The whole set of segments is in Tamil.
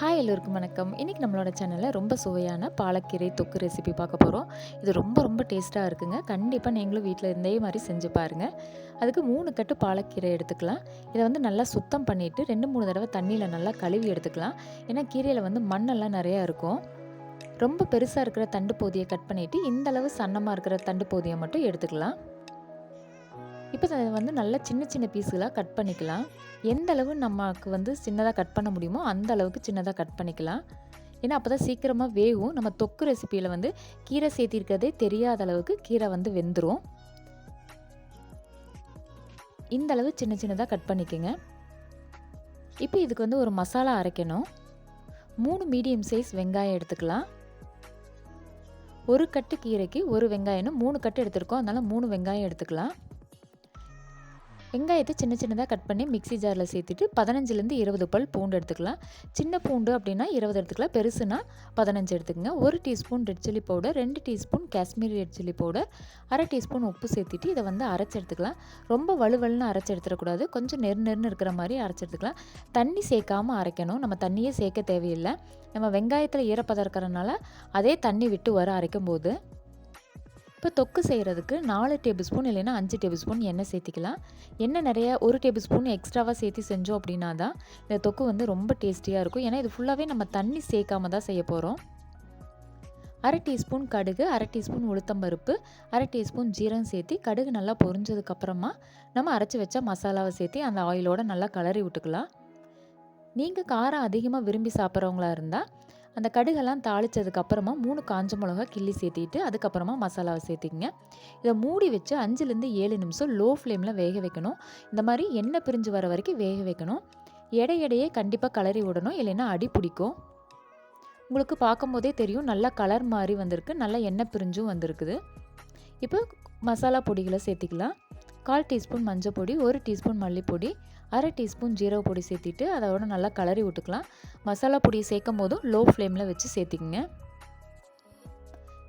ஹாய் எல்லோருக்கும் வணக்கம். இன்றைக்கி நம்மளோட சேனலில் ரொம்ப சுவையான பாலக்கீரை தொக்கு ரெசிபி பார்க்க போகிறோம் இது ரொம்ப ரொம்ப டேஸ்ட்டாக இருக்குங்க. கண்டிப்பாக நீங்களும் வீட்டில் இருந்தே மாதிரி செஞ்சு பாருங்கள் அதுக்கு மூணு கட்டு பாலக்கீரை எடுத்துக்கலாம். இதை வந்து நல்லா சுத்தம் பண்ணிவிட்டு ரெண்டு மூணு தடவை தண்ணியில் நல்லா கழுவி எடுத்துக்கலாம். ஏன்னா கீரையில் வந்து மண்ணெல்லாம் நிறையா இருக்கும். ரொம்ப பெருசாக இருக்கிற தண்டு போதியை கட் பண்ணிவிட்டு இந்தளவு சன்னமாக இருக்கிற தண்டு போதியை மட்டும் எடுத்துக்கலாம். இப்போ அதை வந்து நல்லா சின்ன சின்ன பீஸுகளாக கட் பண்ணிக்கலாம். எந்த அளவு நமக்கு வந்து சின்னதாக கட் பண்ண முடியுமோ அந்த அளவுக்கு சின்னதாக கட் பண்ணிக்கலாம். ஏன்னா அப்போ தான் சீக்கிரமாக வேகும். நம்ம தொக்கு ரெசிப்பியில் வந்து கீரை சேர்த்திருக்கிறதே தெரியாத அளவுக்கு கீரை வந்து வெந்துடும் இந்த அளவு சின்ன சின்னதாக கட் பண்ணிக்கோங்க. இப்போ இதுக்கு வந்து ஒரு மசாலா அரைக்கணும். மூணு மீடியம் சைஸ் வெங்காயம் எடுத்துக்கலாம். ஒரு கட்டு கீரைக்கு ஒரு வெங்காயம்னு மூணு கட்டு எடுத்துருக்கோம். அதனால் மூணு வெங்காயம் எடுத்துக்கலாம். வெங்காயத்தை சின்ன சின்னதாக கட் பண்ணி மிக்சி ஜாரில் சேர்த்துட்டு பதினஞ்சுலேருந்து இருபது பல் பூண்டு எடுத்துக்கலாம். சின்ன பூண்டு அப்படின்னா இருபது எடுத்துக்கலாம். பெருசுனா பதினஞ்சு எடுத்துக்கங்க. ஒரு டீஸ்பூன் ரெட் சில்லி பவுடர் ரெண்டு teaspoon Kashmiri red chilli powder அரை டீஸ்பூன் உப்பு சேர்த்துட்டு இதை வந்து அரைச்சி எடுத்துக்கலாம். ரொம்ப வலுவலுன்னு அரைச்சி எடுத்துடக்கூடாது. கொஞ்சம் நெரு நெருன்னு இருக்கிற மாதிரி அரைச்சி எடுத்துக்கலாம். தண்ணி சேர்க்காமல் அரைக்கணும். நம்ம தண்ணியே சேர்க்க தேவையில்லை. நம்ம வெங்காயத்தில் ஈரப்பதம் இருக்கிறனால அதே தண்ணி விட்டு வர அரைக்கும் போது இப்போ தொக்கு செய்கிறதுக்கு நாலு டேபிள் ஸ்பூன் இல்லைன்னா அஞ்சு டேபிள் ஸ்பூன் எண்ணெய் சேர்த்திக்கலாம். எண்ணெய் நிறைய ஒரு டேபிள் ஸ்பூன் எக்ஸ்ட்ராவாக சேர்த்து செஞ்சோம் அப்படின்னா தான் இந்த தொக்கு வந்து ரொம்ப டேஸ்டியாக இருக்கும். ஏன்னா இது ஃபுல்லாகவே நம்ம தண்ணி சேர்க்காம தான் செய்ய போகிறோம் அரை டீஸ்பூன் கடுகு அரை டீஸ்பூன் உளுத்தம்பருப்பு அரை டீஸ்பூன் ஜீரம் சேர்த்து கடுகு நல்லா பொரிஞ்சதுக்கப்புறமா நம்ம அரைச்சி வச்ச மசாலாவை சேர்த்து அந்த ஆயிலோட நல்லா கலரி விட்டுக்கலாம். நீங்கள் காரம் அதிகமாக விரும்பி சாப்பிட்றவங்களா இருந்தால் அந்த கடுகெல்லாம் தாளித்ததுக்கப்புறமா மூணு காஞ்ச மிளகா கிள்ளி சேர்த்திட்டு அதுக்கப்புறமா மசாலாவை சேர்த்திக்கங்க. இதை மூடி வச்சு அஞ்சுலேருந்து ஏழு நிமிஷம் லோ ஃப்ளேமில் வேக வைக்கணும். இந்த மாதிரி எண்ணெய் பிரிஞ்சு வர வரைக்கும் வேக வைக்கணும். எடை எடையே கண்டிப்பாக கலரி விடணும் இல்லைன்னா அடி பிடிக்கும். உங்களுக்கு பார்க்கும்போதே தெரியும் நல்லா கலர் மாதிரி வந்திருக்கு நல்லா எண்ணெய் பிரிஞ்சும் வந்திருக்குது. இப்போ மசாலா பொடிகளை சேர்த்திக்கலாம். கால் டீஸ்பூன் மஞ்சள் பொடி ஒரு டீஸ்பூன் மல்லிப்பொடி அரை டீஸ்பூன் ஜீரக பொடி சேர்த்திட்டு அதோட நல்லா கலரி விட்டுக்கலாம். மசாலா பொடியை சேர்க்கும் போதும் லோ ஃப்ளேமில் வச்சு சேர்த்திக்கங்க.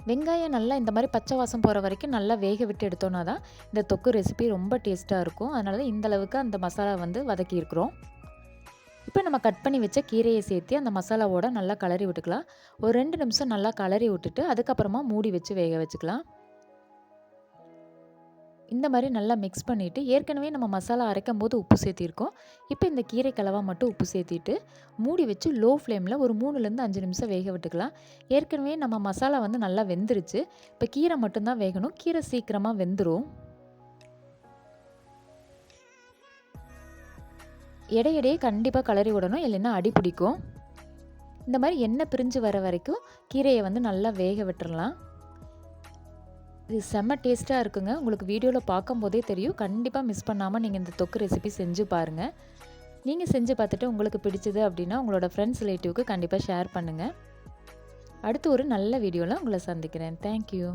வெங்காயம் நல்லா இந்த மாதிரி பச்சை வாசம் போகிற வரைக்கும் நல்லா வேக விட்டு எடுத்தோன்னா தான் இந்த தொக்கு ரெசிபி ரொம்ப டேஸ்ட்டாக இருக்கும். அதனால தான் இந்தளவுக்கு அந்த மசாலா வந்து வதக்கியிருக்கிறோம் இப்போ நம்ம கட் பண்ணி வச்ச கீரையை சேர்த்து அந்த மசாலாவோட நல்லா கலரி விட்டுக்கலாம். ஒரு ரெண்டு நிமிஷம் நல்லா கலரி விட்டுட்டு அதுக்கப்புறமா மூடி வச்சு வேக வச்சுக்கலாம். இந்த மாதிரி நல்லா மிக்ஸ் பண்ணிவிட்டு ஏற்கனவே நம்ம மசாலா அரைக்கும் போது உப்பு சேர்த்திருக்கோம். இப்போ இந்த கீரை கலவா மட்டும் உப்பு சேர்த்திட்டு மூடி வச்சு லோ ஃப்ளேமில் ஒரு மூணுலேருந்து அஞ்சு நிமிஷம் வேக விட்டுக்கலாம். ஏற்கனவே நம்ம மசாலா வந்து நல்லா வெந்துருச்சு. இப்போ கீரை மட்டும்தான் வேகணும். கீரை சீக்கிரமாக வெந்துடும் இடையிடையே கண்டிப்பாக கலரி விடணும். இல்லைன்னா அடி பிடிக்கும். இந்த மாதிரி எண்ணெய் பிரிஞ்சு வர வரைக்கும் கீரையை வந்து நல்லா வேக விட்டுறலாம். இது செம்ம டேஸ்ட்டாக இருக்குங்க. உங்களுக்கு வீடியோவில் பார்க்கும்போதே தெரியும். கண்டிப்பாக மிஸ் பண்ணாமல் நீங்கள் இந்த தொக்கு ரெசிபி செஞ்சு பாருங்கள் நீங்கள் செஞ்சு பார்த்துட்டு உங்களுக்கு பிடிச்சது அப்படின்னா உங்களோட ஃப்ரெண்ட்ஸ் ரிலேட்டிவ்க்கு கண்டிப்பாக ஷேர் பண்ணுங்கள் அடுத்து ஒரு நல்ல வீடியோவில் உங்களை சந்திக்கிறேன். தேங்க்யூ